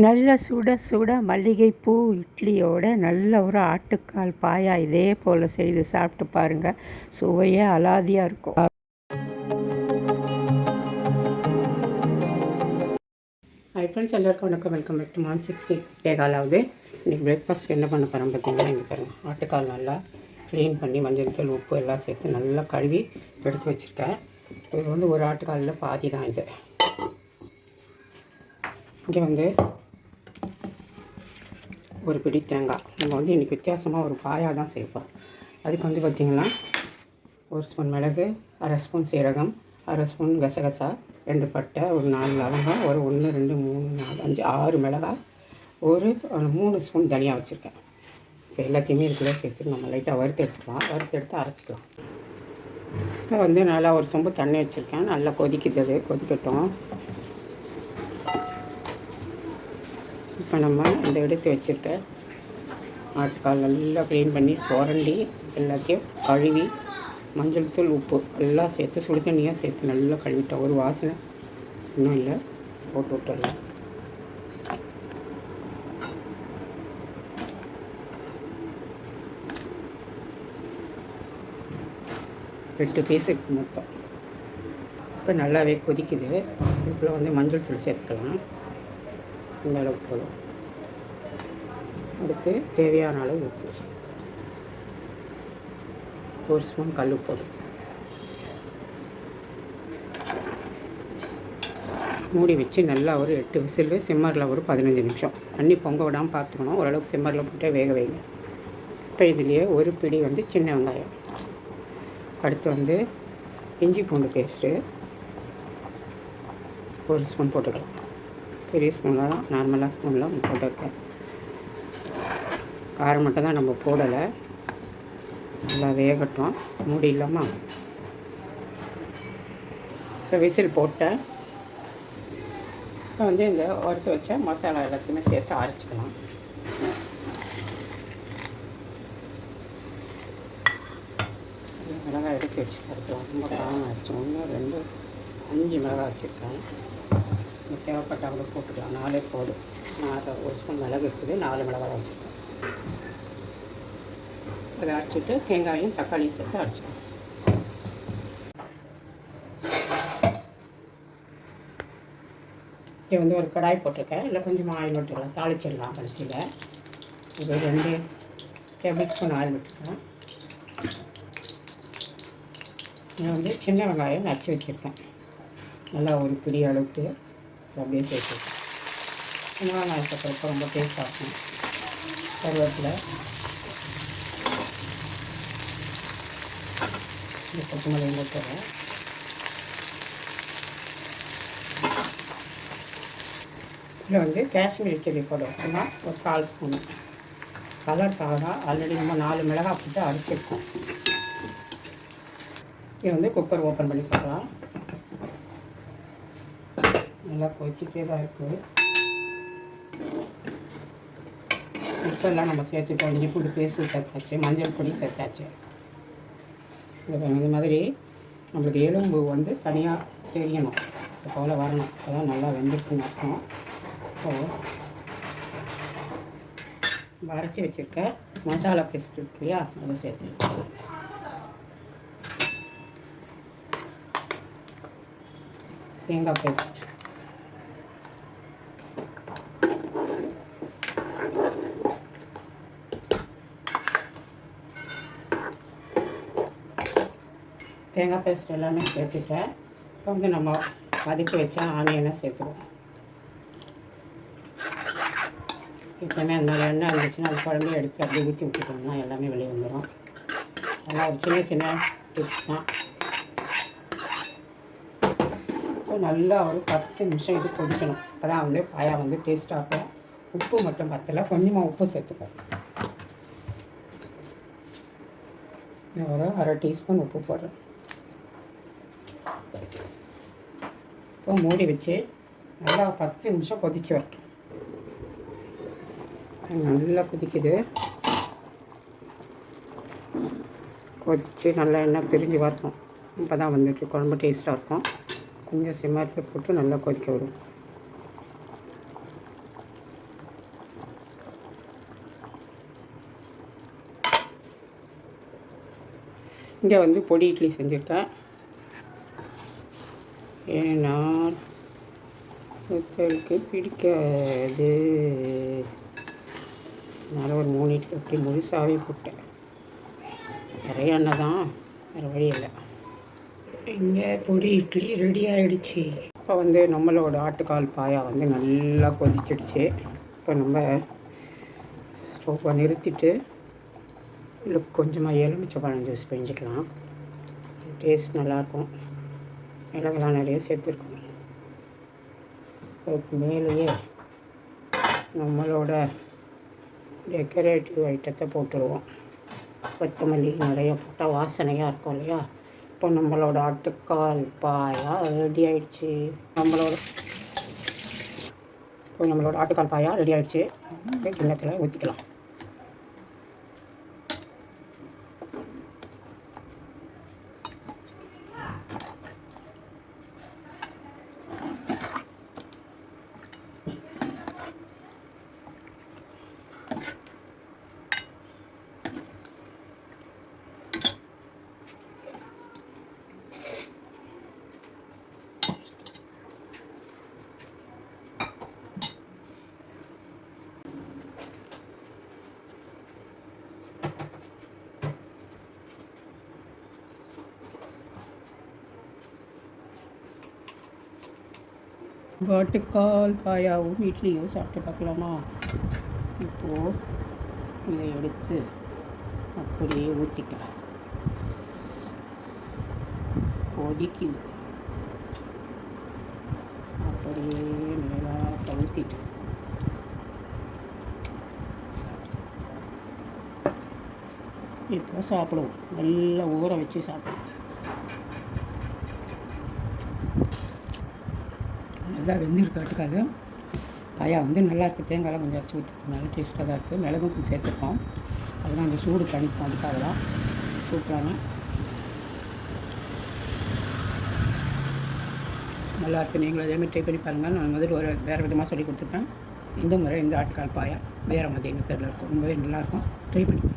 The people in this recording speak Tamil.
நல்ல சுட சுட மல்லிகைப்பூ இட்லியோட நல்ல ஒரு ஆட்டுக்கால் பாயா இதே போல் செய்து சாப்பிட்டு பாருங்கள் சுவையே அலாதியாக இருக்கும். ஹை ஃப்ரெண்ட்ஸ் எல்லாருக்கும் வணக்கம். வெல்கம் பேக் டு மான் சிக்ஸ்டி டேகாலாவது இன்றைக்கி பிரேக்ஃபாஸ்ட் என்ன பண்ண போகிறோம் பார்த்தீங்கன்னா இங்கே பாருங்கள் ஆட்டுக்கால் நல்லா க்ளீன் பண்ணி மஞ்சள் தூள் உப்பு எல்லாம் சேர்த்து நல்லா கழுவி எடுத்து வச்சுருக்கேன். இது வந்து ஒரு ஆட்டுக்காலில் பாதி தான் இது. இங்கே வந்து ஒரு பிடி தேங்காய். நம்ம வந்து இன்றைக்கி வித்தியாசமாக ஒரு பாயாக தான் சேர்ப்போம் அதுக்கு வந்து பார்த்திங்கன்னா ஒரு ஸ்பூன் மிளகு அரை ஸ்பூன் சீரகம் அரை ஸ்பூன் கசகசா ரெண்டு பட்டை ஒரு நாலு லவங்கம் ஒரு ஒன்று ரெண்டு மூணு நாலு அஞ்சு ஆறு மிளகாய் ஒரு மூணு ஸ்பூன் தனியாக வச்சுருக்கேன். இப்போ எல்லாத்தையுமே இதுக்குள்ளே சேர்த்து நம்ம லைட்டாக வறுத்து எடுத்துக்கலாம். வறுத்து எடுத்து அரைச்சிக்கலாம். இப்போ வந்து நல்லா ஒரு சொம்பு தண்ணி வச்சுருக்கேன். நல்லா கொதிக்குது அது. கொதிக்கட்டும். இப்போ நம்ம இந்த எடுத்து வச்சுருக்க ஆட்கால் நல்லா க்ளீன் பண்ணி சுரண்டி எல்லாத்தையும் கழுவி மஞ்சள் தூள் உப்பு எல்லாம் சேர்த்து சுடு தண்ணியாக சேர்த்து நல்லா கழுவிட்டோம். ஒரு வாசனை இன்னும் இல்லை. போட்டு விட்டுடலாம். எட்டு பீஸ் இருக்குது மொத்தம். இப்போ நல்லாவே கொதிக்குது. இதுக்குள்ளே வந்து மஞ்சள் தூள் சேர்த்துக்கலாம். இந்த அளவுக்கு போதும். அடுத்து தேவையான அளவு உப்பு. ஒரு ஸ்பூன் கல் போடும் மூடி வச்சு நல்லா ஒரு எட்டு விசில் சிம்மரில் ஒரு பதினஞ்சு நிமிஷம். தண்ணி பொங்க விடாமல் பார்த்துக்கணும். ஓரளவுக்கு சிம்மரில் போட்டு வேக வைங்க. இப்போ இதுலேயே ஒரு பிடி வந்து சின்ன வெங்காயம். அடுத்து வந்து இஞ்சி பூண்டு பேஸ்ட்டு. ஒரு ஸ்பூன் போட்டுக்கலாம். பெரிய ஸ்பூனில் தான் நார்மலாக ஸ்பூனில் போட்டிருக்கேன் காரம் மட்டும் தான் நம்ம போடலை. நல்லா வேகட்டும். மூடி இல்லாமல் இப்போ விசில் போட்டேன். இப்போ வந்து இந்த வறுத்து வச்ச மசாலா எல்லாத்தையுமே சேர்த்து அரைச்சிக்கலாம். மிளகாய் எடுத்து வச்சுருக்கேன் ரொம்ப காரம் ஆயிடுச்சு. ஒன்று ரெண்டு அஞ்சு மிளகாய் வச்சுருக்கேன். இந்த கூட போட்டுக்கலாம். நாலே போதும். நான் அதை ஒரு ஸ்பூன் மிளகு இருக்குது. நாலு மிளகாய் வச்சுருக்கேன் அதை அரைச்சிட்டு தேங்காயும் தக்காளியும் சேர்த்து அரைச்சிக்கலாம் இது வந்து ஒரு கடாய் போட்டிருக்கேன். இல்லை கொஞ்சமாக ஆயில் விட்டுக்கலாம் தாளிச்சிடலாம் கடைசியில் இது ரெண்டு டேபிள் ஸ்பூன் ஆயில் விட்டுருக்கேன் இது வந்து சின்ன வெங்காயம் நச்சு வச்சுருக்கேன். நல்லா ஒரு பிடி அளவுக்கு அப்படியே சேர்த்துருக்கேன் சின்ன வெங்காயம் சேர்க்குறப்ப ரொம்ப டேஸ்ட் இருக்கும் கருவேப்பிலை. இந்த கொத்தமல்லி போட்டுறேன் இதில் வந்து காஷ்மீரி சில்லி போடுவோம்னா ஒரு கால் ஸ்பூன். கலர் தான் ஆல்ரெடி நம்ம நாலு மிளகாய் போட்டு அரைச்சிருக்கோம். இது வந்து குக்கர் ஓப்பன் பண்ணி போடலாம் நல்லா கொதிச்சுட்டே தான் இருக்குது உப்பெல்லாம் நம்ம சேர்த்துட்டோம் இஞ்சி பூண்டு பேஸ்ட்டு சேர்த்தாச்சு மஞ்சள் பொடி சேர்த்தாச்சு இது மாதிரி நம்மளுக்கு எலும்பு வந்து தனியாக தெரியணும். இது போல் வரணும். அப்போதான் நல்லா வெந்திருக்குன்னு அர்த்தம். இப்போது அரைச்சி வச்சுருக்க மசாலா பேஸ்ட் இருக்கு இல்லையா? அதை சேர்த்து தேங்காய் பேஸ்ட் தேங்காய் பேஸ்ட் எல்லாமே சேர்த்துட்டேன். இப்போ வந்து நம்ம வதக்கி வச்சா ஆனியனை சேர்த்துருவோம் எப்பவுமே அந்த எண்ணெய் இருந்துச்சுன்னா அது குழம்பு எடுத்து அப்படியே ஊற்றி விட்டுட்டோம்னா எல்லாமே வெளியே வந்துடும் அதெல்லாம் ஒரு சின்ன சின்ன டிப்ஸ் தான். இப்போ நல்லா ஒரு பத்து நிமிஷம் இது கொதிக்கணும். அப்போ தான் வந்து பாயா வந்து டேஸ்ட்டாக இருக்கும். உப்பு மட்டும் பத்தலை கொஞ்சமாக உப்பு சேர்த்துப்போம் ஒரு அரை டீஸ்பூன் உப்பு போடுறேன். இப்போ மூடி வச்சு நல்லா பத்து நிமிஷம் கொதிச்சு வரட்டும் நல்லா கொதிக்குது. கொதித்து நல்லா எண்ணெய் பிரிஞ்சு வரணும். இப்போ தான் வந்துட்டு குழம்பு டேஸ்ட்டாக இருக்கும். கொஞ்சம் சிம்மரில் போட்டு நல்லா கொதிக்க விடும். இங்கே வந்து பொடி இட்லி செஞ்சுருக்கேன். ஏன்னா ஒருத்தருக்கு பிடிக்காது. அதனால் ஒரு மூணு இட்லி அப்படி முழுசாகவே போட்டேன். நிறைய எண்ணெய் தான் வேறு வழி இல்லை. இங்கே பொடி இட்லி ரெடி ஆகிடுச்சு இப்போ வந்து நம்மளோட ஆட்டுக்கால் பாயா வந்து நல்லா கொதிச்சிடுச்சு. இப்போ நம்ம ஸ்டவ்வை நிறுத்திட்டு இல்லை கொஞ்சமாக எலுமிச்சை பழம் ஜூஸ் பிழிஞ்சிக்கலாம் டேஸ்ட் நல்லாயிருக்கும். மிளகுலாம் நிறைய சேர்த்துருக்கோம். அதுக்கு மேலேயே நம்மளோட டெக்கரேட்டிவ் ஐட்டத்தை போட்டுருவோம். கொத்தமல்லி நிறைய போட்டால் வாசனையாக இருக்கும் இல்லையா? இப்போ நம்மளோட ஆட்டுக்கால் பாயா ரெடி ஆயிடுச்சு. நம்மளோட இப்போ நம்மளோட ஆட்டுக்கால் பாயா ரெடி ஆயிடுச்சு. கிண்ணத்தில் ஊற்றிக்கலாம் வாட்டுக்கால் பாயாவும் இட்லியும் சாப்பிட்டு பார்க்கலாமா? இப்போது இதை எடுத்து அப்படியே ஊற்றிக்கலாம் கொதிக்குது. அப்படியே நல்லா ஊற்றிட்டு இப்போ சாப்பிடுவோம். நல்லா ஊற வச்சு சாப்பிடுவோம். நல்லா வெந்திருக்காட்டுக்காது காயா வந்து நல்லாயிருக்கு தேங்காயெலாம் தேங்காய்லாம் கொஞ்சம் அரைச்சி ஊற்றிருக்கனால டேஸ்ட்டாக தான் இருக்குது மிளகும் கொஞ்சம் சேர்த்துருக்கோம். அதெல்லாம் அந்த சூடு தணிக்கும் அதுக்காக தான் சூப்பரான நல்லா இருக்குது நீங்களும் அதேமாதிரி ட்ரை பண்ணி பாருங்கள் நான் முதல்ல ஒரு வேறு விதமாக சொல்லி கொடுத்துருப்பேன் இந்த முறை இந்த ஆட்டுக்கால் பாயா வேறு மாதிரி மெத்தடில் இருக்கும். ரொம்பவே நல்லாயிருக்கும் ட்ரை பண்ணி